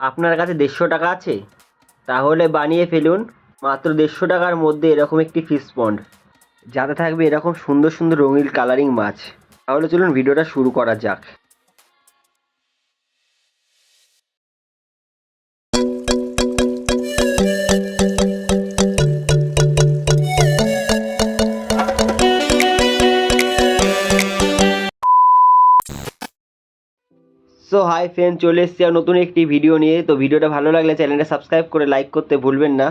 আপনার কাছে দেড়শো টাকা আছে? তাহলে বানিয়ে ফেলুন। মাত্র দেড়শো টাকার মধ্যে এরকম একটি ফিস পন্ড যাতে থাকবে এরকম সুন্দর সুন্দর রঙিন কালারিং মাছ। তাহলে চলুন ভিডিওটা শুরু করা যাক। সো হাই ফ্রেন্ড, চলে এসছি আর নতুন একটি ভিডিও নিয়ে। তো ভিডিওটা ভালো লাগলে চ্যানেলটা সাবস্ক্রাইব করে লাইক করতে ভুলবেন না।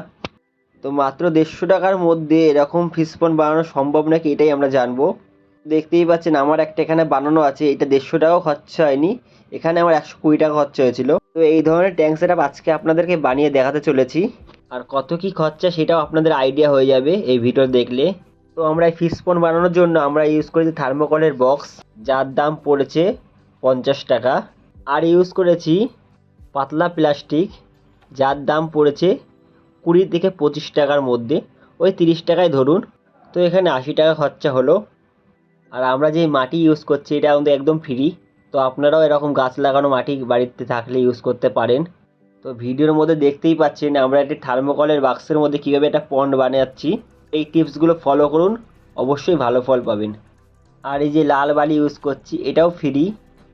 তো মাত্র দেড়শো টাকার মধ্যে এরকম ফিশ পন্ড বানানো সম্ভব নাকি এটাই আমরা জানব। দেখতেই পাচ্ছেন আমার একটা এখানে বানানো আছে, এটা দেড়শো টাকাও খরচা হয়নি। এখানে আমার একশো কুড়ি টাকা খরচা হয়েছিল। তো এই ধরনের ট্যাঙ্ক সেট আজকে আপনাদেরকে বানিয়ে দেখাতে চলেছি। আর কত কি খরচা সেটাও আপনাদের আইডিয়া হয়ে যাবে এই ভিডিও দেখলে। তো আমরা এই ফিশ পন্ড বানানোর জন্য আমরা ইউজ করেছি থার্মোকলের বক্স যার দাম পড়েছে পঞ্চাশ টাকা। আর ইউজ করেছি পাতলা প্লাস্টিক যার দাম পড়েছে কুড়ি থেকে পঁচিশ টাকার মধ্যে। ওই তিরিশ টাকায় ধরুন। তো এখানে আশি টাকা খরচা হলো। আর আমরা যে মাটি ইউজ করছি, এটা আমাদের একদম ফ্রি তো আপনারাও এরকম গাছ লাগানো মাটি বাড়িতে থাকলে ইউজ করতে পারেন। তো ভিডিওর মধ্যে দেখতেই পাচ্ছেন, আমরা একটি থার্মোকলের বাক্সের মধ্যে কীভাবে একটা পন্ড বানাচ্ছি। এই টিপসগুলো ফলো করুন, অবশ্যই ভালো ফল পাবেন। আর এই যে লাল বালি ইউজ করছি, এটাও ফ্রি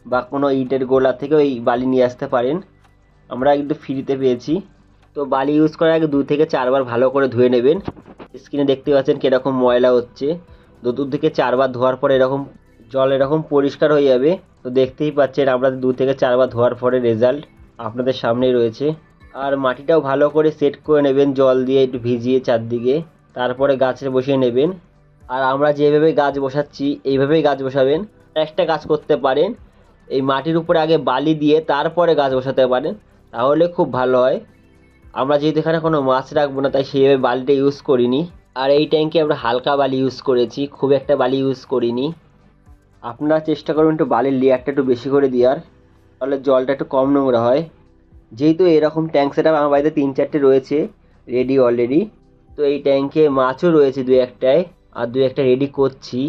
বা কোনো ইটের গোলা থেকে ওই বালি নিয়ে আসতে পারেন। আমরা কিন্তু ফ্রিতে পেয়েছি। তো বালি ইউজ করার আগে দু থেকে চারবার ভালো করে ধুয়ে নেবেন। স্ক্রিনে দেখতে পাচ্ছেন কীরকম ময়লা হচ্ছে। দু দু থেকে চারবার ধোয়ার পরে এরকম জল এরকম পরিষ্কার হয়ে যাবে। তো দেখতেই পাচ্ছেন আমরা দু থেকে চারবার ধোয়ার পরে রেজাল্ট আপনাদের সামনেই রয়েছে। আর মাটিটাও ভালো করে সেট করে নেবেন, জল দিয়ে একটু ভিজিয়ে চারদিকে। তারপরে গাছে বসিয়ে নেবেন। আর আমরা যেভাবে গাছ বসাচ্ছি, এইভাবেই গাছ বসাবেন। একটা গাছ করতে পারেন। এই মাটির উপরে আগে বালি দিয়ে তারপরে গাছ বসাতে পারেন, তাহলে খুব ভালো হয়। আমরা যেহেতু এখানে কোনো মাছ রাখব না, তাই সেইভাবে বালিটা ইউজ করিনি। আর এই ট্যাঙ্কে আমরা হালকা বালি ইউজ করেছি, খুব একটা বালি ইউজ করিনি। আপনারা চেষ্টা করুন একটু বালির লেয়ারটা একটু বেশি করে দেওয়ার, তাহলে জলটা একটু কম নোংরা হয়। যেহেতু এরকম ট্যাঙ্ক সেট আমার বাড়িতে তিন চারটে রয়েছে রেডি অলরেডি তো এই ট্যাঙ্কে মাছও রয়েছে দু একটায়, আর দু একটা রেডি করছি।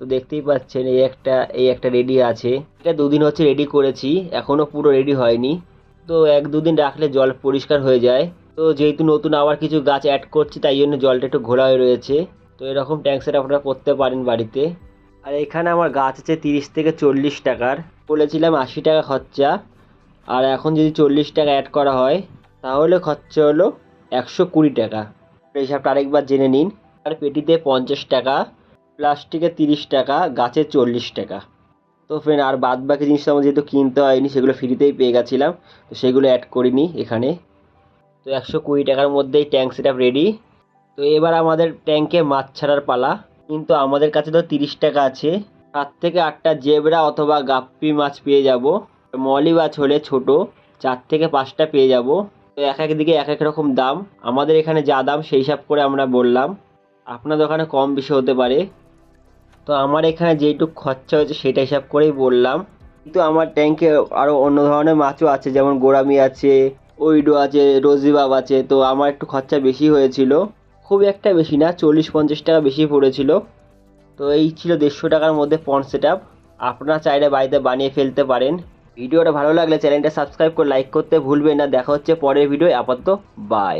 তো দেখতেই পাচ্ছেন, এই একটা এই একটা রেডি আছে। এটা দুদিন হচ্ছে রেডি করেছি এখনও পুরো রেডি হয়নি। তো এক দুদিন রাখলে জল পরিষ্কার হয়ে যায়। তো যেহেতু নতুন আবার কিছু গাছ অ্যাড করছি, তাই জন্য জলটা একটু ঘোলা হয়ে রয়েছে। তো এরকম ট্যাঙ্ক সেট আপনারা করতে পারেন বাড়িতে। আর এখানে আমার গাছ আছে তিরিশ থেকে চল্লিশ টাকার। বলেছিলাম আশি টাকা খরচা। আর এখন যদি চল্লিশ টাকা অ্যাড করা হয়, তাহলে খরচা হলো একশো কুড়ি টাকা। হিসাবটা আরেকবার জেনে নিন। আর পেটিতে পঞ্চাশ টাকা। প্লাস্টিকে তিরিশ টাকা, গাছে চল্লিশ টাকা। তো ফ্রেন্ড আর বাদ বাকি জিনিসটা আমার যেহেতু কিনতে হয়নি, সেগুলো ফ্রিতেই পেয়ে গেছিলাম। তো সেগুলো অ্যাড করিনি এখানে। তো একশো কুড়ি টাকার মধ্যেই ট্যাঙ্ক সেট রেডি তো এবার আমাদের ট্যাঙ্কে মাছ ছাড়ার পালা। কিন্তু আমাদের কাছে তো তিরিশ টাকা আছে। সাত থেকে আটটা জেবরা অথবা গাপ্পি মাছ পেয়ে যাব। মলি মাছ হলে ছোট, চার থেকে পাঁচটা পেয়ে যাব। তো এক এক দিকে এক এক রকম দাম। আমাদের এখানে যা দাম সেই হিসাব করে আমরা বললাম। আপনাদের ওখানে কম বেশি হতে পারে। তো আমার এখানে যেইটুকু খরচা হয়েছে সেটা হিসাব করেই বললাম। কিন্তু আমার ট্যাঙ্কে আরও অন্য ধরনের মাছও আছে, যেমন গোড়ামি আছে, ওইডো আছে, রোজিবাব আছে, তো আমার একটু খরচা বেশি হয়েছিল। খুব একটা বেশি না চল্লিশ পঞ্চাশ টাকা বেশি পড়েছিল। তো এই ছিল দেড়শো টাকার মধ্যে পন্ড সেট আপ আপনারা চাইলে বাড়িতে বানিয়ে ফেলতে পারেন। ভিডিওটা ভালো লাগলে চ্যানেলটা সাবস্ক্রাইব করে লাইক করতে ভুলবেন না। দেখা হচ্ছে পরের ভিডিও আপাতত বাই